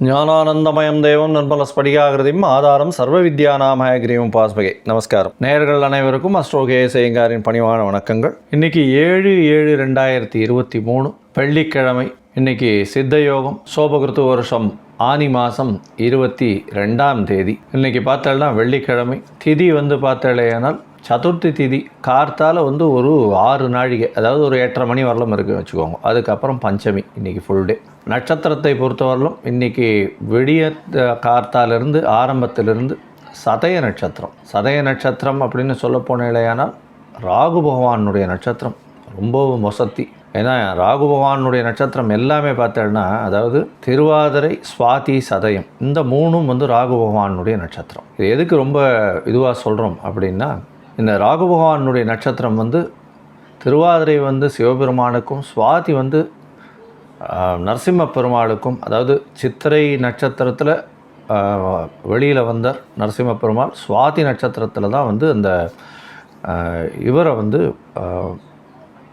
ஞானானந்தமயம் தேவம் நண்பல ஸ்படிகாகிருதியும் ஆதாரம் சர்வ வித்யாநாமய கிரீவம் பாஸ்பகை. நமஸ்காரம். நேர்கள் அனைவருக்கும் அஸ்ட்ரோகே செய்யங்காரின் பணிவான வணக்கங்கள். இன்னைக்கு ஏழு ஏழு ரெண்டாயிரத்தி இருபத்தி மூணு வெள்ளிக்கிழமை. இன்னைக்கு சித்த யோகம் சோபகிருத்து வருஷம் ஆனி மாதம் இருபத்தி ரெண்டாம் தேதி. இன்றைக்கி பார்த்தோம்னா வெள்ளிக்கிழமை. திதி வந்து பார்த்தேனால் சதுர்த்தி திதி. கார்த்தால வந்து ஒரு ஆறு நாழிகை அதாவது ஒரு எட்டரை மணி வரலும் இருக்குன்னு வச்சுக்கோங்க. அதுக்கப்புறம் பஞ்சமி இன்றைக்கி ஃபுல் டே நட்சத்திரத்தை பொறுத்தவரையிலும் இன்றைக்கி விடிய கார்த்தாலிருந்து ஆரம்பத்திலிருந்து சதய நட்சத்திரம். சதய நட்சத்திரம் அப்படின்னு சொல்ல போனேலையானால் ராகு பகவானுடைய நட்சத்திரம். ரொம்பவும் மொசத்தி ஏன்னா ராகு பகவானுடைய நட்சத்திரம் எல்லாமே பார்த்தேன்னா அதாவது திருவாதிரை சுவாதி சதயம் இந்த மூணும் வந்து ராகு பகவானுடைய நட்சத்திரம். இது எதுக்கு ரொம்ப இதுவாக சொல்கிறோம் அப்படின்னா இந்த ராகு பகவானுடைய நட்சத்திரம் வந்து திருவாதிரை வந்து சிவபெருமானுக்கும் சுவாதி வந்து நரசிம்ம பெருமாளுக்கும் அதாவது சித்திரை நட்சத்திரத்தில் வெளியில் வந்தார் நரசிம்ம பெருமாள் சுவாதி நட்சத்திரத்தில் தான் வந்து அந்த இவரை வந்து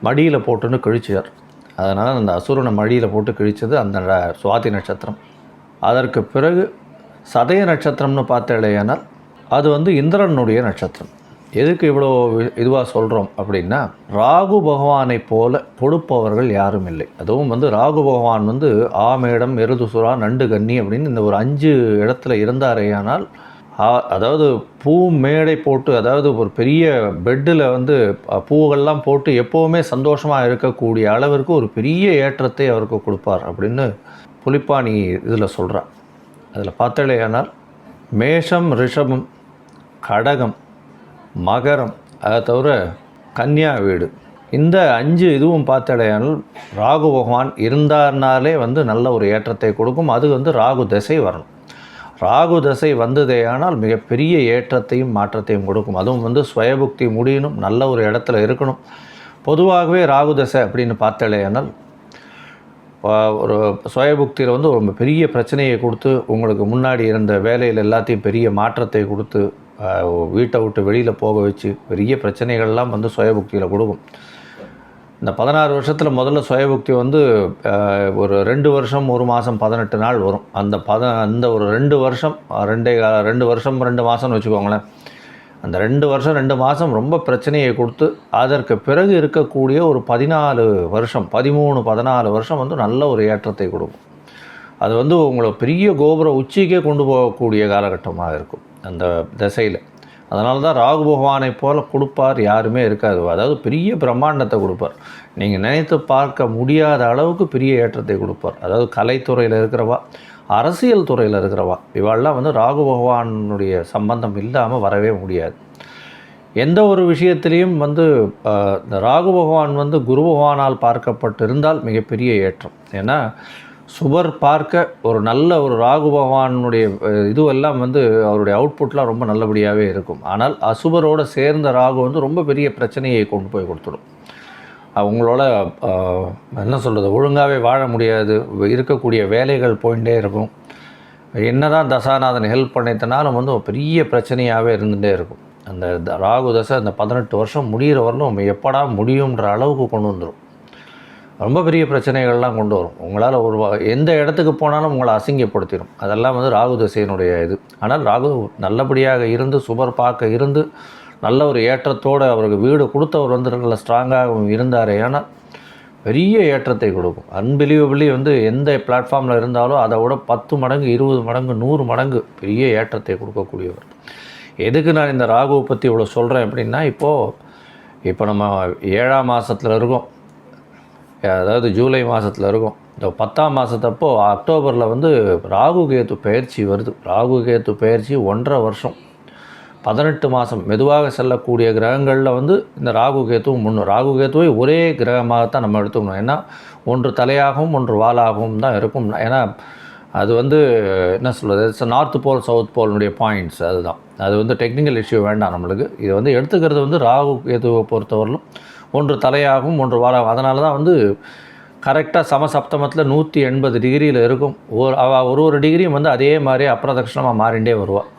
மடியில் போட்டுன்னு கிழிச்சார் அதனால் அந்த அசுரனை மடியில் போட்டு கிழிச்சது அந்த சுவாதி நட்சத்திரம். அதற்கு பிறகு சதய நட்சத்திரம்னு பார்த்தேனால் அது வந்து இந்திரனுடைய நட்சத்திரம். எதுக்கு இவ்வளோ இதுவாக சொல்கிறோம் அப்படின்னா ராகு பகவானை போல கொடுப்பவர்கள் யாரும் இல்லை. அதுவும் வந்து ராகு பகவான் வந்து ஆமேடம் எருதுசுரா நண்டு கன்னி அப்படின்னு இந்த ஒரு அஞ்சு இடத்துல இருந்தாரேயானால் அதாவது பூ மேடை போட்டு அதாவது ஒரு பெரிய பெட்டில் வந்து பூவெல்லாம் போட்டு எப்போவுமே சந்தோஷமாக இருக்கக்கூடிய அளவிற்கு ஒரு பெரிய ஏற்றத்தை அவருக்கு கொடுப்பார் அப்படின்னு புலிப்பாணி இதில் சொல்கிறார். அதில் பார்த்தாலேயானால் மேஷம் ரிஷபம் கடகம் மகரம் அதை தவிர கன்னியா வீடு. இந்த அஞ்சு இதுவும் பார்த்தடையானால் ராகு பகவான் இருந்தார்னாலே வந்து நல்ல ஒரு ஏற்றத்தை கொடுக்கும். அது வந்து ராகு திசை வரணும். ராகு தசை வந்ததே ஆனால் மிகப்பெரிய ஏற்றத்தையும் மாற்றத்தையும் கொடுக்கும். அதுவும் வந்து சுயபுக்தி முடியணும் நல்ல ஒரு இடத்துல இருக்கணும். பொதுவாகவே ராகு தசை அப்படின்னு பார்த்தாலேயானால் ஆனால் ஒரு சுயபுக்தியில் வந்து ரொம்ப பெரிய பிரச்சனையை கொடுத்து உங்களுக்கு முன்னாடி இருந்த வேலையில் எல்லாத்தையும் பெரிய மாற்றத்தை கொடுத்து வீட்டை விட்டு வெளியில் போக வச்சு பெரிய பிரச்சனைகள்லாம் வந்து சுயபுக்தியில் கொடுக்கும். இந்த பதினாறு வருஷத்தில் முதல்ல சுயபுக்தி வந்து ஒரு ரெண்டு வருஷம் ஒரு மாதம் பதினெட்டு நாள் வரும். அந்த பத அந்த ஒரு ரெண்டு வருஷம் ரெண்டே ரெண்டு வருஷம் ரெண்டு மாதம்னு வச்சுக்கோங்களேன். அந்த ரெண்டு வருஷம் ரெண்டு மாதம் ரொம்ப பிரச்சனையை கொடுத்து அதற்கு பிறகு இருக்கக்கூடிய ஒரு பதினாலு வருஷம் பதிமூணு பதினாலு வருஷம் வந்து நல்ல ஒரு ஏற்றத்தை கொடுக்கும். அது வந்து உங்களை பெரிய கோபுர உச்சிக்கே கொண்டு போகக்கூடிய காலகட்டமாக இருக்கும். அந்த திசையில். அதனால தான் ராகு பகவானை போல் கொடுப்பார் யாருமே இருக்காது. அதாவது பெரிய பிரம்மாண்டத்தை கொடுப்பார். நீங்கள் நினைத்து பார்க்க முடியாத அளவுக்கு பெரிய ஏற்றத்தை கொடுப்பார். அதாவது கலைத்துறையில் இருக்கிறவா அரசியல் துறையில் இருக்கிறவா இவாள்லாம் வந்து ராகு பகவானுடைய சம்பந்தம் இல்லாமல் வரவே முடியாது. எந்த ஒரு விஷயத்திலையும் வந்து இந்த ராகு பகவான் வந்து குரு பகவானால் பார்க்கப்பட்டிருந்தால் மிகப்பெரிய ஏற்றம். ஏன்னா சுபர் பார்க்க ஒரு நல்ல ஒரு ராகு பகவானுடைய இதுவெல்லாம் வந்து அவருடைய அவுட்புட்லாம் ரொம்ப நல்லபடியாகவே இருக்கும். ஆனால் அசுபரோடு சேர்ந்த ராகு வந்து ரொம்ப பெரிய பிரச்சனையை கொண்டு போய் கொடுத்துடும். அவங்களோட என்ன சொல்கிறது ஒழுங்காகவே வாழ முடியாது. இருக்கக்கூடிய வேலைகள் போயிட்டே இருக்கும். என்ன தான் தசாநாதன் ஹெல்ப் பண்ணித்தனாலும் வந்து பெரிய பிரச்சனையாகவே இருந்துகிட்டே இருக்கும். அந்த த- ராகு தசை அந்த பதினெட்டு வருஷம் முடிகிற வரலும் எப்படா முடியுன்ற அளவுக்கு கொண்டு வந்துடும் ரொம்ப பெரிய பிரச்சனைகள்லாம் கொண்டு வரும். உங்களால் ஒரு எந்த இடத்துக்கு போனாலும் உங்களை அசிங்கப்படுத்திடும் அதெல்லாம் வந்து ராகு தசையினுடைய இது. ஆனால் ராகு நல்லபடியாக இருந்து சுபர் பார்க்க இருந்து நல்ல ஒரு ஏற்றத்தோடு அவருக்கு வீடு கொடுத்தவர் வந்து நல்ல ஸ்ட்ராங்காகவும் இருந்தார் ஆனால் பெரிய ஏற்றத்தை கொடுக்கும். அன்பிலீவபிளி வந்து எந்த பிளாட்ஃபார்மில் இருந்தாலும் அதை விட பத்து மடங்கு இருபது மடங்கு நூறு மடங்கு பெரிய ஏற்றத்தை கொடுக்கக்கூடியவர். எதுக்கு நான் இந்த ராகுவை பற்றி இவ்வளோ சொல்கிறேன் அப்படின்னா இப்போது இப்போ நம்ம ஏழாம் மாதத்தில் இருக்கோம். அதாவது ஜூலை மாதத்தில் இருக்கும். இந்த பத்தாம் மாதத்தப்போ அக்டோபரில் வந்து ராகு கேத்து பயிற்சி வருது. ராகு கேத்து பயிற்சி ஒன்றரை வருஷம். பதினெட்டு மாதம் மெதுவாக செல்லக்கூடிய கிரகங்களில் வந்து இந்த ராகு கேத்துவும் முன்னும் ராகு கேத்துவை ஒரே கிரகமாகத்தான் நம்ம எடுத்துக்கணும். ஏன்னா ஒன்று தலையாகவும் ஒன்று வாலாகவும் தான் இருக்கும். ஏன்னா அது வந்து என்ன சொல்கிறது இட்ஸ் நார்த் போல் சவுத் போலினுடைய பாயிண்ட்ஸ் அதுதான். அது வந்து டெக்னிக்கல் இஷ்யூ வேண்டாம் நம்மளுக்கு. இது வந்து எடுத்துக்கிறது வந்து ராகு கேதுவை பொறுத்தவரையிலும் ஒன்று தலையாகும் ஒன்று வாராகும் அதனால தான் வந்து கரெக்டாக சமசப்தமத்தில் நூற்றி எண்பது டிகிரியில் இருக்கும். ஒரு அவ ஒரு ஒரு டிகிரியும் வந்து அதே மாதிரி அப்பிரதட்சணமாக மாறிண்டே வருவாள்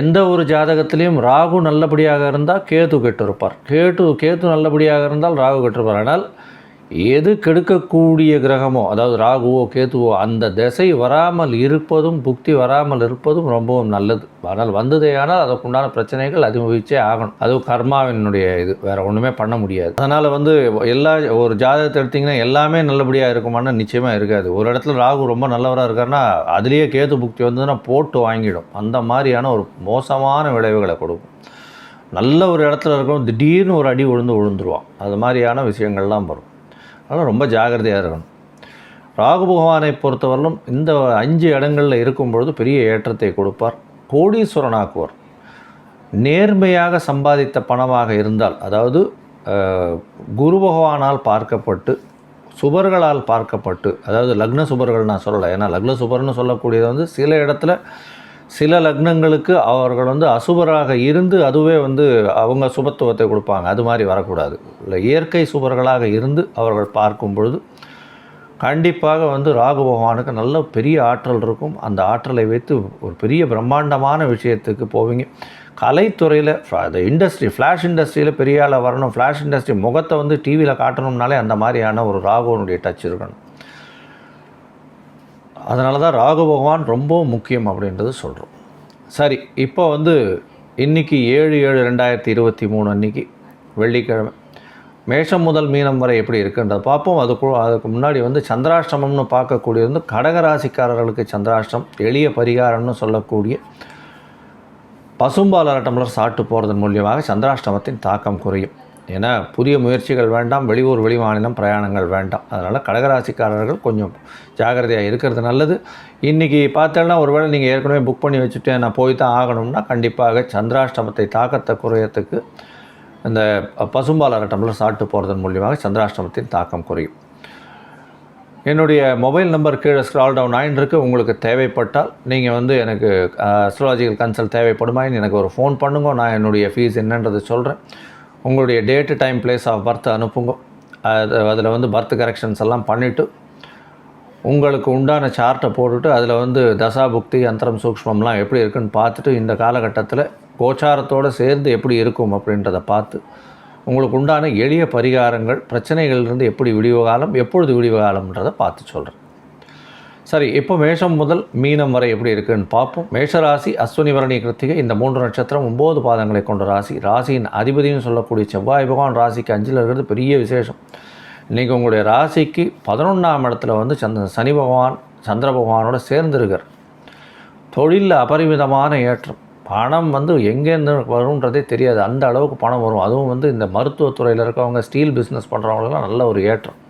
எந்த ஒரு ஜாதகத்திலையும் ராகு நல்லபடியாக இருந்தால் கேது கெட்டிருப்பார். கேட்டு கேது நல்லபடியாக இருந்தால் ராகு கெட்டிருப்பார். ஆனால் எது கெடுக்கக்கூடிய கிரகமோ அதாவது ராகுவோ கேதுவோ அந்த திசை வராமல் இருப்பதும் புக்தி வராமல் இருப்பதும் ரொம்பவும் நல்லது. ஆனால் வந்ததே ஆனால் அதற்குண்டான பிரச்சனைகள் அதிமுகிச்சே ஆகணும். அதுவும் கர்மாவினுடைய இது. வேறு ஒன்றுமே பண்ண முடியாது. அதனால் வந்து எல்லா ஒரு ஜாதகத்தை எடுத்திங்கன்னா எல்லாமே நல்லபடியாக இருக்குமான்னு நிச்சயமாக இருக்காது. ஒரு இடத்துல ராகு ரொம்ப நல்லவராக இருக்காருன்னா அதுலேயே கேது புக்தி வந்ததுன்னா போட்டு வாங்கிடும். அந்த மாதிரியான ஒரு மோசமான விளைவுகளை கொடுக்கும். நல்ல ஒரு இடத்துல இருக்கும் திடீர்னு ஒரு அடி விழுந்து விழுந்துருவான் அது மாதிரியான விஷயங்கள்லாம் வரும். அதனால் ரொம்ப ஜாகிரதையாக இருக்கணும். ராகு பகவானை பொறுத்தவரையிலும் இந்த அஞ்சு இடங்களில் இருக்கும் பொழுது பெரிய ஏற்றத்தை கொடுப்பார். கோடீஸ்வரனாக்குவார் நேர்மையாக சம்பாதித்த பணமாக இருந்தால் அதாவது குரு பகவானால் பார்க்கப்பட்டு சுபர்களால் பார்க்கப்பட்டு அதாவது லக்ன சுபர்கள் நான் சொல்லலை. ஏன்னா லக்ன சுபர்னு சொல்லக்கூடியது வந்து சில இடத்துல சில லக்னங்களுக்கு அவர்கள் வந்து அசுபராக இருந்து அதுவே வந்து அவங்க சுபத்துவத்தை கொடுப்பாங்க. அது மாதிரி வரக்கூடாது. இல்லை இயற்கை சுபர்களாக இருந்து அவர்கள் பார்க்கும் பொழுது கண்டிப்பாக வந்து ராகு பகவானுக்கு நல்ல பெரிய ஆற்றல் இருக்கும். அந்த ஆற்றலை வைத்து ஒரு பெரிய பிரம்மாண்டமான விஷயத்துக்கு போவீங்க. கலைத்துறையில் அந்த இண்டஸ்ட்ரி ஃப்ளாஷ் இண்டஸ்ட்ரியில் பெரிய ஆளாக வரணும். ஃப்ளாஷ் இண்டஸ்ட்ரி முகத்தை வந்து டிவியில் காட்டணும்னாலே அந்த மாதிரியான ஒரு ராகுவனுடைய டச் இருக்கணும். அதனால தான் ராகு பகவான் ரொம்ப முக்கியம் அப்படின்றது சொல்கிறோம் சரி இப்போ வந்து இன்னைக்கு ஏழு ஏழு ரெண்டாயிரத்தி இருபத்தி மூணு அன்னைக்கு வெள்ளிக்கிழமை. மேஷம் முதல் மீனம் வரை எப்படி இருக்குன்றதை பார்ப்போம். அதுக்கு அதுக்கு முன்னாடி வந்து சந்திராஷ்டமம்னு பார்க்கக்கூடியது வந்து கடகராசிக்காரர்களுக்கு சந்திராஷ்டம் எளிய பரிகாரம்னு சொல்லக்கூடிய பசும்பால் அரட்டம்லர் சாப்பிட்டு போகிறதன் மூலியமாக சந்திராஷ்டமத்தின் தாக்கம் குறையும். ஏன்னா புதிய முயற்சிகள் வேண்டாம் வெளியூர் வெளி மாநிலம் பிரயாணங்கள் வேண்டாம். அதனால் கடகராசிக்காரர்கள் கொஞ்சம் ஜாகிரதையாக இருக்கிறது நல்லது. இன்றைக்கி பார்த்தேன்னா ஒருவேளை நீங்கள் ஏற்கனவே புக் பண்ணி வச்சுட்டு நான் போய் தான் ஆகணும்னா கண்டிப்பாக சந்திராஷ்டமத்தை தாக்கத்தை குறையத்துக்கு இந்த பசும்பால் சாப்பிட்டு போகிறதன் மூலியமாக சந்திராஷ்டமத்தின் தாக்கம் குறையும். என்னுடைய மொபைல் நம்பர் கீழே ஸ்க்ரால் டவுன் ஆயின் இருக்குது உங்களுக்கு தேவைப்பட்டால் நீங்கள் வந்து எனக்கு அஸ்ட்ராலஜிக்கல் கன்சல்ட் தேவைப்படுமாயின் எனக்கு ஒரு ஃபோன் பண்ணுங்க. நான் என்னுடைய ஃபீஸ் என்னன்றது சொல்கிறேன் உங்களுடைய date time place of birth அனுப்புங்க. அது அதில் வந்து பர்த் கரெக்ஷன்ஸ் எல்லாம் பண்ணிவிட்டு உங்களுக்கு உண்டான சார்ட்டை போட்டுட்டு அதில் வந்து தசா புக்தி அந்தரம் சூக்ஷ்மம்லாம் எப்படி இருக்குன்னு பார்த்துட்டு இந்த காலகட்டத்தில் கோச்சாரத்தோடு சேர்ந்து எப்படி இருக்கும் அப்படின்றத பார்த்து உங்களுக்கு உண்டான எளிய பரிகாரங்கள் பிரச்சனைகள்லேருந்து எப்படி விடிவு காலம் எப்பொழுது விடிவு காலம்ன்றதை பார்த்து சொல்கிறேன் சரி இப்போ மேஷம் முதல் மீனம் வரை எப்படி இருக்குன்னு பார்ப்போம். மேஷராசி அஸ்வினி வரணி கிருத்திகை இந்த மூன்று நட்சத்திரம் ஒம்பது பாதங்களை கொண்ட ராசி. ராசியின் அதிபதினு சொல்லக்கூடிய செவ்வாய் பகவான் ராசிக்கு அஞ்சில் இருக்கிறது பெரிய விசேஷம். இன்றைக்கி உங்களுடைய ராசிக்கு பதினொன்றாம் இடத்துல வந்து சந்திர சனி பகவான் சந்திர பகவானோட சேர்ந்திருக்கார். தொழிலில் அபரிமிதமான ஏற்றம். பணம் வந்து எங்கேருந்து வரும்ன்றதே தெரியாது. அந்த அளவுக்கு பணம் வரும். அதுவும் வந்து இந்த மருத்துவத்துறையில் இருக்கவங்க ஸ்டீல் பிஸ்னஸ் பண்ணுறவங்களுக்குலாம் நல்ல ஒரு ஏற்றம்.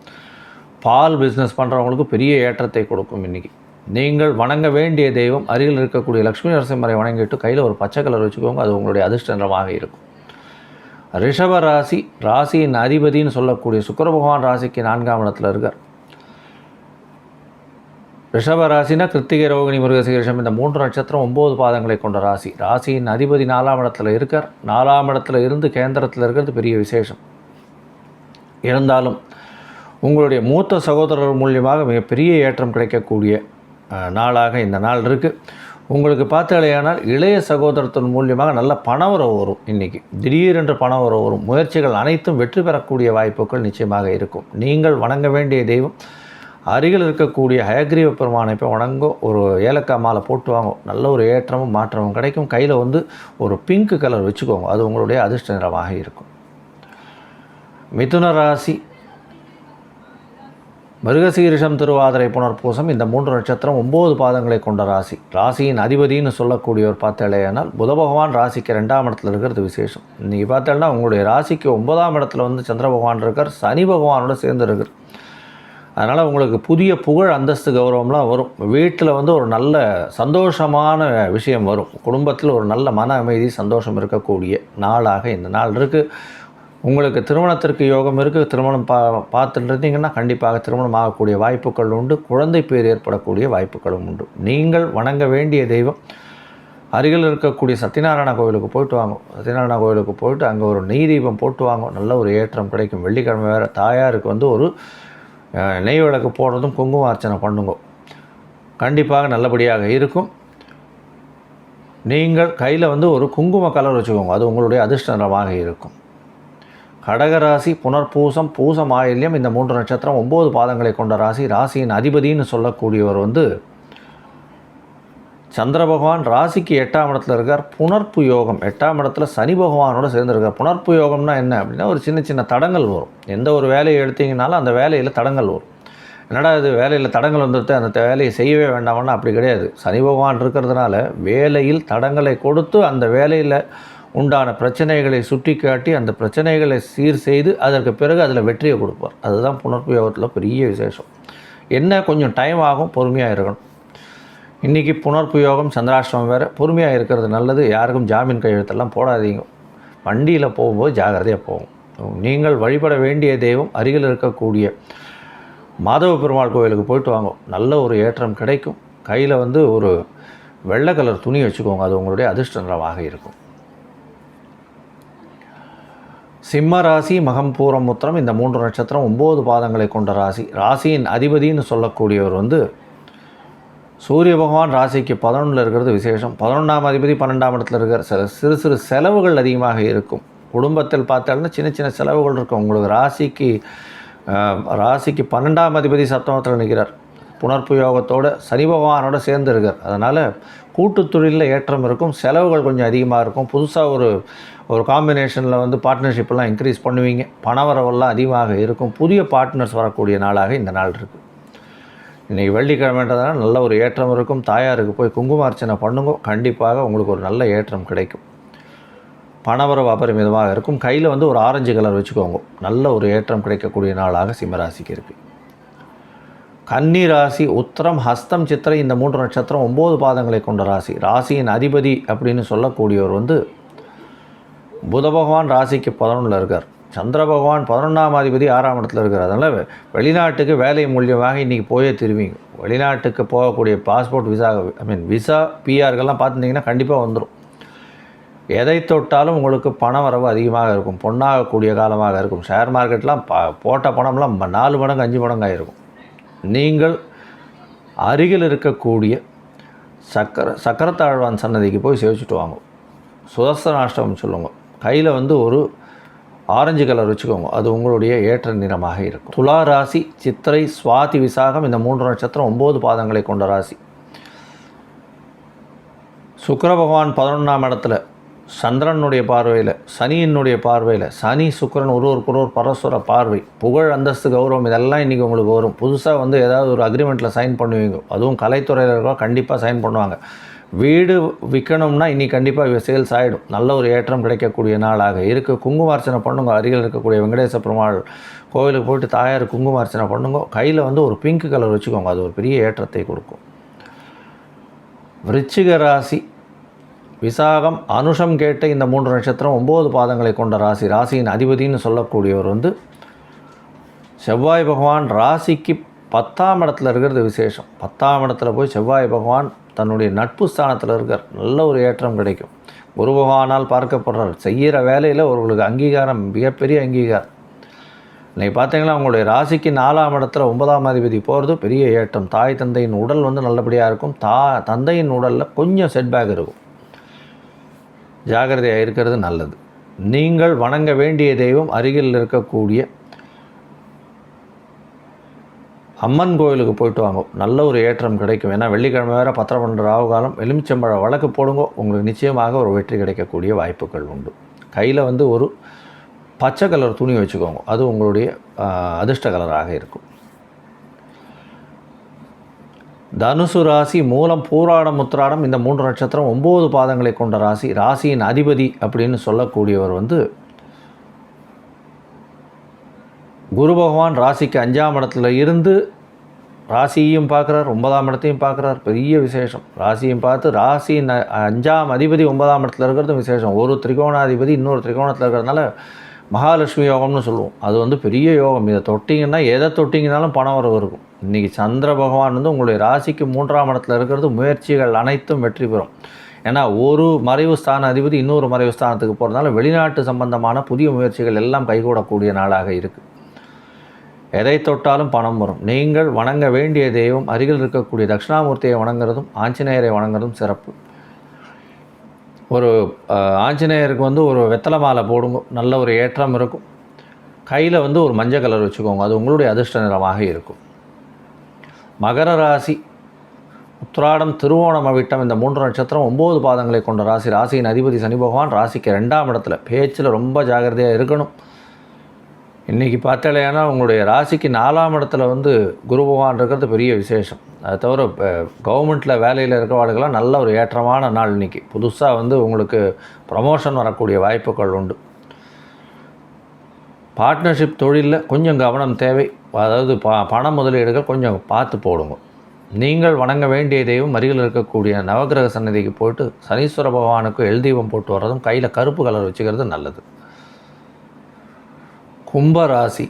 பால் பிஸ்னஸ் பண்ணுறவங்களுக்கு பெரிய ஏற்றத்தை கொடுக்கும் இன்றைக்கி நீங்கள் வணங்க வேண்டிய தெய்வம் அருகில் இருக்கக்கூடிய லக்ஷ்மி நரசிம்மரை வணங்கிட்டு கையில் ஒரு பச்சை கலர் வச்சுக்கோங்க அது உங்களுடைய அதிர்ஷ்டமாக இருக்கும். ரிஷப ராசி ராசியின் அதிபதின்னு சொல்லக்கூடிய சுக்கர பகவான் ராசிக்கு நான்காம் இடத்துல இருக்கார். ரிஷப ராசினா கிருத்திகை ரோகிணி மிருகசீரிஷம் இந்த மூன்று நட்சத்திரம் ஒம்பது பாதங்களை கொண்ட ராசி. ராசியின் அதிபதி நாலாம் இடத்துல இருக்கார். நாலாம் இடத்துல இருந்து கேந்திரத்தில் இருக்கிறது பெரிய விசேஷம். இருந்தாலும் உங்களுடைய மூத்த சகோதரர் மூலியமாக மிகப்பெரிய ஏற்றம் கிடைக்கக்கூடிய நாளாக இந்த நாள் இருக்குது உங்களுக்கு பார்த்தாலேயானால் இளைய சகோதரத்தின் மூலியமாக நல்ல பணவரவு வரும் இன்றைக்கி திடீரென்று பணவரவு வரும். முயற்சிகள் அனைத்தும் வெற்றி பெறக்கூடிய வாய்ப்புகள் நிச்சயமாக இருக்கும். நீங்கள் வணங்க வேண்டிய தெய்வம். அருகில் இருக்கக்கூடிய ஹயக்ரீவ பெருமானை இப்போ வணங்கோ. ஒரு ஏலக்காய் மாலை போட்டு வாங்க. நல்ல ஒரு ஏற்றமும் மாற்றமும் கிடைக்கும். கையில் வந்து ஒரு பிங்க் கலர் வச்சுக்கோங்க. அது உங்களுடைய அதிர்ஷ்ட நிறமாக இருக்கும். மிதுன ராசி மிருகசீரிஷம் திருவாதிரை புனர்பூசம் இந்த மூன்று நட்சத்திரம் ஒம்பது பாதங்களை கொண்ட ராசி. ராசியின் அதிபதின்னு சொல்லக்கூடியவர் பார்த்தாலேயானால் புத பகவான் ராசிக்கு ரெண்டாம் இடத்துல இருக்கிறது விசேஷம். நீங்கள் பார்த்தேன்னா உங்களுடைய ராசிக்கு ஒன்பதாம் இடத்துல வந்து சந்திர பகவான் இருக்கார் சனி பகவானோட சேர்ந்து இருக்கார். அதனால் உங்களுக்கு புதிய புகழ் அந்தஸ்து கௌரவம்லாம் வரும். வீட்டில் வந்து ஒரு நல்ல சந்தோஷமான விஷயம் வரும். குடும்பத்தில் ஒரு நல்ல மன அமைதி சந்தோஷம் இருக்கக்கூடிய நாளாக இந்த நாள் இருக்குது உங்களுக்கு திருமணத்திற்கு யோகம் இருக்குது திருமணம் பா பார்த்துட்டுருந்தீங்கன்னா கண்டிப்பாக திருமணம் ஆகக்கூடிய வாய்ப்புகள் உண்டு. குழந்தை பேர் ஏற்படக்கூடிய வாய்ப்புகளும் உண்டு. நீங்கள் வணங்க வேண்டிய தெய்வம். அருகில் இருக்கக்கூடிய சத்யநாராயண கோவிலுக்கு போயிட்டு வாங்க. சத்யநாராயண கோவிலுக்கு போயிட்டு அங்கே ஒரு நெய் தீபம் போட்டு வாங்க. நல்ல ஒரு ஏற்றம் கிடைக்கும். வெள்ளிக்கிழமை வேறு தாயாருக்கு வந்து ஒரு நெய் விளக்கு போடுறதும் குங்கும அர்ச்சனை பண்ணுங்க. கண்டிப்பாக நல்லபடியாக இருக்கும். நீங்கள் கையில் வந்து ஒரு குங்கும கலர் வச்சுக்கோங்க. அது உங்களுடைய அதிர்ஷ்டமாக இருக்கும். கடகராசி புனர்பூசம் பூசம் ஆயில்யம் இந்த மூன்று நட்சத்திரம் ஒம்பது பாதங்களை கொண்ட ராசி. ராசியின் அதிபதின்னு சொல்லக்கூடியவர் வந்து சந்திர பகவான். ராசிக்கு எட்டாம் இடத்துல இருக்கார். புனர்ப்பு யோகம். எட்டாம் இடத்துல சனி பகவானோட சேர்ந்துருக்கார். புனர்ப்பு யோகம்னா என்ன அப்படின்னா ஒரு சின்ன சின்ன தடங்கள் வரும். எந்த ஒரு வேலையை எடுத்தீங்கனாலும் அந்த வேலையில் தடங்கள் வரும். என்னடா இது வேலையில் தடங்கள் வந்துடுது அந்த வேலையை செய்யவே வேண்டாமன்னா அப்படி கிடையாது. சனி பகவான் இருக்கிறதுனால வேலையில் தடங்களை கொடுத்து அந்த வேலையில் உண்டான பிரச்சனைகளை சுட்டி காட்டி அந்த பிரச்சனைகளை சீர் செய்து அதற்கு பிறகு அதில் வெற்றியை கொடுப்பார். அதுதான் புனர்ப்பு யோகத்தில் பெரிய விசேஷம். என்ன? கொஞ்சம் டைம் ஆகும் பொறுமையாக இருக்கணும். இன்றைக்கி புனர்ப்பு யோகம் சந்திராஷ்டிரமம் வேறு. பொறுமையாக இருக்கிறது நல்லது. யாருக்கும் ஜாமீன் கையெழுத்தெல்லாம் போடாதீங்க. வண்டியில் போகும்போது ஜாகிரதையாக போகும். நீங்கள் வழிபட வேண்டிய தெய்வம் அருகில் இருக்கக்கூடிய மாதவ பெருமாள் கோயிலுக்கு போயிட்டு வாங்க. நல்ல ஒரு ஏற்றம் கிடைக்கும். கையில் வந்து ஒரு வெள்ளை கலர் துணி வச்சுக்கோங்க. அது உங்களுடைய அதிர்ஷ்ட நிறமாக இருக்கும். சிம்ம ராசி மகம் உத்திரம் இந்த மூன்று நட்சத்திரம் ஒம்பது பாதங்களை கொண்ட ராசி. ராசியின் அதிபதின்னு சொல்லக்கூடியவர் வந்து சூரிய பகவான் ராசிக்கு பதினொன்றில் இருக்கிறது விசேஷம். பதினொன்றாம் அதிபதி பன்னெண்டாம் இடத்துல இருக்கிற சில சிறு சிறு செலவுகள் அதிகமாக இருக்கும். குடும்பத்தில் பார்த்தாலும் சின்ன சின்ன செலவுகள் இருக்கும். உங்களுக்கு ராசிக்கு ராசிக்கு பன்னெண்டாம் அதிபதி சப்தமத்தில் நிற்கிறார். புனர்ப்பு யோகத்தோட சனி பகவானோட சேர்ந்துருக்கார். அதனால் கூட்டுத் தொழிலில் ஏற்றம் இருக்கும் செலவுகள் கொஞ்சம் அதிகமாக இருக்கும். புதுசாக ஒரு ஒரு காம்பினேஷனில் வந்து பார்ட்னர்ஷிப்பெல்லாம் இன்க்ரீஸ் பண்ணுவீங்க. பணவரவெல்லாம் அதிகமாக இருக்கும். புதிய பார்ட்னர்ஸ் வரக்கூடிய நாளாக இந்த நாள் இருக்குது இன்றைக்கி வெள்ளிக்கிழமைன்றதுனால நல்ல ஒரு ஏற்றம் இருக்கும். தாயாருக்கு போய் குங்குமார்ச்சனை பண்ணுங்க. கண்டிப்பாக உங்களுக்கு ஒரு நல்ல ஏற்றம் கிடைக்கும். பணவரவு அபரிமிதமாக இருக்கும். கையில் வந்து ஒரு ஆரஞ்சு கலர் வச்சுக்கோங்க. நல்ல ஒரு ஏற்றம் கிடைக்கக்கூடிய நாளாக சிம்மராசிக்கு இருக்குது கன்னி ராசி உத்திரம் ஹஸ்தம் சித்திரை இந்த மூன்று நட்சத்திரம் ஒம்பது பாதங்களை கொண்ட ராசி. ராசியின் அதிபதி அப்படின்னு சொல்லக்கூடியவர் வந்து புத பகவான் ராசிக்கு பதினொன்றில் இருக்கார். சந்திர பகவான் பதினொன்றாம் அதிபதி ஆறாம் இடத்துல இருக்கார். அதனால் வெளிநாட்டுக்கு வேலை மூலியமாக இன்றைக்கி போயே திரும்பிங்க. வெளிநாட்டுக்கு போகக்கூடிய passport visa I mean visa பிஆர்கள்லாம் பார்த்துட்டிங்கன்னா கண்டிப்பாக வந்துடும் எதை தொட்டாலும் உங்களுக்கு பண வரவு அதிகமாக இருக்கும். பொண்ணாகக்கூடிய காலமாக இருக்கும். ஷேர் மார்க்கெட்லாம் ப போட்ட பணம்லாம் நாலு மடங்கு அஞ்சு மடங்காக இருக்கும் நீங்கள் அருகில் இருக்கக்கூடிய சக்கர சக்கரத்தாழ்வான் சன்னதிக்கு போய் சேவிச்சுட்டு வாங்க. சுதர்சனாஷ்டமம் சொல்லுங்க. கையில் வந்து ஒரு ஆரஞ்சு கலர் வச்சுக்கோங்க. அது உங்களுடைய ஏற்ற நிறமாக இருக்கும். துலா ராசி சித்திரை சுவாதி விசாகம் இந்த மூன்று நட்சத்திரம் ஒம்பது பாதங்களை கொண்ட ராசி. சுக்கர பகவான் பதினொன்றாம் இடத்துல சந்திரனுடைய பார்வையில் சனியினுடைய பார்வையில் சனி சுக்கிரன் ஒரு ஒருவர் பரஸ்பர பார்வை புகழ் அந்தஸ்து கௌரவம் இதெல்லாம் இன்றைக்கி உங்களுக்கு வரும். புதுசாக வந்து ஏதாவது ஒரு அக்ரிமெண்ட்டில் சைன் பண்ணுவீங்க. அதுவும் கலைத்துறையில் இருக்கிறவங்க கண்டிப்பாக சைன் பண்ணுவாங்க. வீடு விற்கணும்னா இன்னைக்கு கண்டிப்பாக சேல்ஸ் ஆகிடும் நல்ல ஒரு ஏற்றம் கிடைக்கக்கூடிய நாளாக. இருக்குது குங்குமார்ச்சனை பண்ணுங்க. அருகில் இருக்கக்கூடிய வெங்கடேச பெருமாள் கோவிலுக்கு போயிட்டு தாயார் குங்குமார்ச்சனை பண்ணுங்க. கையில் வந்து ஒரு பிங்க் கலர் வச்சுக்கோங்க. அது ஒரு பெரிய ஏற்றத்தை கொடுக்கும். விருச்சிக ராசி விசாகம் அனுஷம் கேட்ட இந்த மூன்று நட்சத்திரம் ஒம்பது பாதங்களை கொண்ட ராசி. ராசியின் அதிபதின்னு சொல்லக்கூடியவர் வந்து செவ்வாய் பகவான். ராசிக்கு பத்தாம் இடத்துல இருக்கிறது விசேஷம். பத்தாம் இடத்துல போய் செவ்வாய் பகவான் தன்னுடைய நட்பு ஸ்தானத்தில் இருக்கார். நல்ல ஒரு ஏற்றம் கிடைக்கும். குரு பகவானால் பார்க்கப்படுறார். செய்கிற வேலையில் அவர்களுக்கு அங்கீகாரம் மிகப்பெரிய அங்கீகாரம். இன்றைக்கி பார்த்தீங்கன்னா அவங்களுடைய ராசிக்கு நாலாம் இடத்துல ஒன்பதாம் அதிபதி போகிறது பெரிய ஏற்றம். தாய் தந்தையின் உடல் வந்து நல்லபடியாக இருக்கும். தா தந்தையின் உடலில் கொஞ்சம் செட்பேக் இருக்கும். ஜாகிரதையாக இருக்கிறது நல்லது. நீங்கள் வணங்க வேண்டிய தெய்வம் அருகில் இருக்கக்கூடிய அம்மன் கோயிலுக்கு போயிட்டு வாங்க. நல்ல ஒரு ஏற்றம் கிடைக்கும். ஏன்னா வெள்ளிக்கிழமை வேறு பத்திரம் பண்ணுற ராகு காலம். எலுமிச்சம்பழ வழக்கு போடுங்க. உங்களுக்கு நிச்சயமாக ஒரு வெற்றி கிடைக்கக்கூடிய வாய்ப்புகள் உண்டு. கையில் வந்து ஒரு பச்சை கலர் துணி வச்சுக்கோங்க. அது உங்களுடைய அதிர்ஷ்ட கலராக இருக்கும். தனுசு ராசி மூலம் பூராடம் முத்திராடம் இந்த மூன்று நட்சத்திரம் ஒம்பது பாதங்களை கொண்ட ராசி. ராசியின் அதிபதி அப்படின்னு சொல்லக்கூடியவர் வந்து குரு பகவான் ராசிக்கு அஞ்சாம் இடத்துல இருந்து ராசியையும் பார்க்குறார் ஒன்பதாம் இடத்தையும் பார்க்குறார். பெரிய விசேஷம். ராசியும் பார்த்து ராசியின் அஞ்சாம் அதிபதி ஒன்பதாம் இடத்துல இருக்கிறது விசேஷம். ஒரு திரிகோணாதிபதி இன்னொரு திரிகோணத்தில் இருக்கிறதுனால மகாலட்சுமி யோகம்னு சொல்லுவோம். அது வந்து பெரிய யோகம். இதை தொட்டிங்கன்னா எதை தொட்டிங்கனாலும் பணம் வரவு இருக்கும். இன்றைக்கி சந்திர பகவான் வந்து உங்களுடைய ராசிக்கு மூன்றாம் இடத்துல இருக்கிறது முயற்சிகள் அனைத்தும் வெற்றி பெறும். ஏன்னா ஒரு மறைவு ஸ்தான அதிபதி இன்னொரு மறைவு ஸ்தானத்துக்கு போகிறதுனால வெளிநாட்டு சம்பந்தமான புதிய முயற்சிகள் எல்லாம் கைகூடக்கூடிய நாளாக இருக்குது எதை தொட்டாலும் பணம் வரும். நீங்கள் வணங்க வேண்டிய தெய்வம் அருகில் இருக்கக்கூடிய தட்சிணாமூர்த்தியை வணங்குறதும் ஆஞ்சநேயரை வணங்குறதும் சிறப்பு. ஒரு ஆஞ்சநேயருக்கு வந்து ஒரு வெத்தலை மாலை போடுங்க. நல்ல ஒரு ஏற்றம் இருக்கும். கையில் வந்து ஒரு மஞ்சள் கலர் வச்சுக்கோங்க. அது உங்களுடைய அதிர்ஷ்ட நிறமாக இருக்கும். மகர ராசி. உத்திராடம் திருவோணம் அவிட்டம் இந்த மூன்று நட்சத்திரம் ஒம்பது பாதங்களை கொண்ட ராசி. ராசியின் அதிபதி சனி பகவான் ராசிக்கு ரெண்டாம் இடத்துல. பேச்சில் ரொம்ப ஜாகிரதையாக இருக்கணும். இன்றைக்கி பார்த்தாலேனா உங்களுடைய ராசிக்கு நாலாம் இடத்துல வந்து குரு பகவான் இருக்கிறது பெரிய விசேஷம். அதை தவிர கவர்மெண்ட்டில் வேலையில் இருக்கிறவாளுக்கெல்லாம் நல்ல ஒரு ஏற்றமான நாள் இன்றைக்கி புதுசாக வந்து உங்களுக்கு ப்ரமோஷன் வரக்கூடிய வாய்ப்புகள் உண்டு. பார்ட்னர்ஷிப் தொழிலில் கொஞ்சம் கவனம் தேவை. அதாவது ப பண முதலீடுகள் கொஞ்சம் பார்த்து போடுங்க. நீங்கள் வணங்க வேண்டிய தெய்வம் அருகில் இருக்கக்கூடிய நவகிரக சன்னதிக்கு போயிட்டு சனீஸ்வர பகவானுக்கு எல் தீபம் போட்டு வர்றதும் கையில் கருப்பு கலர் வச்சுக்கிறது நல்லது. கும்ப ராசி.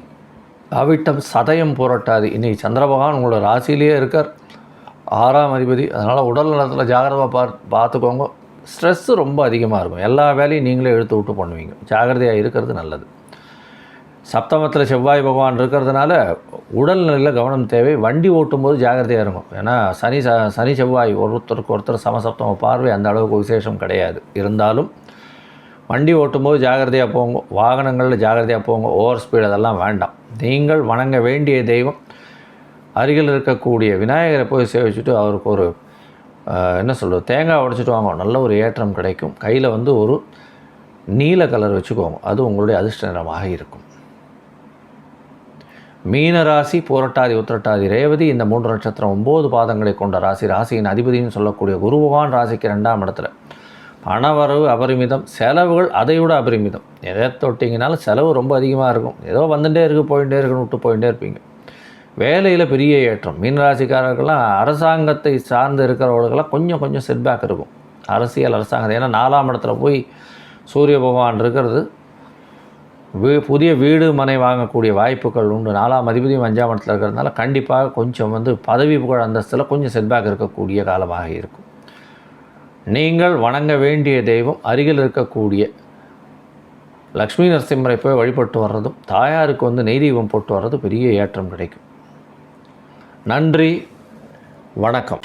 அவிட்டம் சதயம் புரட்டாது. இன்றைக்கி சந்திர பகவான் உங்களோட ராசியிலேயே இருக்கார். ஆறாம் அதிபதி. அதனால் உடல் நலத்தில் ஜாகிரதை பார் பார்த்துக்கோங்க. ஸ்ட்ரெஸ்ஸு ரொம்ப அதிகமாக இருக்கும். எல்லா வேலையும் நீங்களே எடுத்து விட்டு பண்ணுவீங்க. ஜாகிரதையாக இருக்கிறது நல்லது. சப்தமத்தில் செவ்வாய் பகவான் இருக்கிறதுனால உடல்நிலையில் கவனம் தேவை. வண்டி ஓட்டும்போது ஜாகிரதையாக இருக்கும் ஏன்னா சனி ச சனி செவ்வாய் ஒருத்தருக்கு ஒருத்தர் சமசப்தம பார்வை அந்த அளவுக்கு விசேஷம் கிடையாது. இருந்தாலும் வண்டி ஓட்டும்போது ஜாகிரதையாக போங்க. வாகனங்களில் ஜாகிரதையாக போங்க. ஓவர் ஸ்பீடு அதெல்லாம் வேண்டாம். நீங்கள் வணங்க வேண்டிய தெய்வம். அருகில் இருக்கக்கூடிய விநாயகரை போய் சேவிச்சுட்டு அவருக்கு ஒரு என்ன சொல்கிறது தேங்காய் உடைச்சிட்டு வாங்க. நல்ல ஒரு ஏற்றம் கிடைக்கும். கையில் வந்து ஒரு நீல கலர் வச்சுக்கோங்க. அது உங்களுடைய அதிர்ஷ்ட நிறமாக இருக்கும். மீன ராசி போரட்டாதி உத்திரட்டாதி ரேவதி இந்த மூன்று நட்சத்திரம் ஒம்பது பாதங்களை கொண்ட ராசி. ராசியின் அதிபதினு சொல்லக்கூடிய குரு பகவான் ராசிக்கு ரெண்டாம் இடத்துல. பணவரவு அபரிமிதம் செலவுகள் அதை விட அபரிமிதம். எதை தொட்டிங்கனாலும் செலவு ரொம்ப அதிகமாக இருக்கும். ஏதோ வந்துட்டே இருக்குது போயிட்டே இருக்குன்னு விட்டு போயிட்டே இருப்பீங்க. வேலையில் பெரிய ஏற்றம். மீனராசிக்காரர்கள்லாம் அரசாங்கத்தை சார்ந்து இருக்கிறவர்களுக்கெல்லாம் கொஞ்சம் கொஞ்சம் செட்பேக் இருக்கும். அரசியல் அரசாங்கம். ஏன்னா நாலாம் இடத்துல போய் சூரிய பகவான் இருக்கிறது. வீ புதிய வீடு மனை வாங்கக்கூடிய வாய்ப்புகள் உண்டு. நாலாம் அதிபதியும் அஞ்சாம் இடத்துல இருக்கிறதுனால கண்டிப்பாக கொஞ்சம் வந்து பதவி புகழ் அந்தஸ்தில் கொஞ்சம் செட்பேக் இருக்கக்கூடிய காலமாக இருக்கும். நீங்கள் வணங்க வேண்டிய தெய்வம் அருகில் இருக்கக்கூடிய லக்ஷ்மி நரசிம்மரை போய் வழிபட்டு வர்றதும் தாயாருக்கு வந்து நெய் தீபம் போட்டு வர்றது பெரிய ஏற்றம் கிடைக்கும். நன்றி வணக்கம்.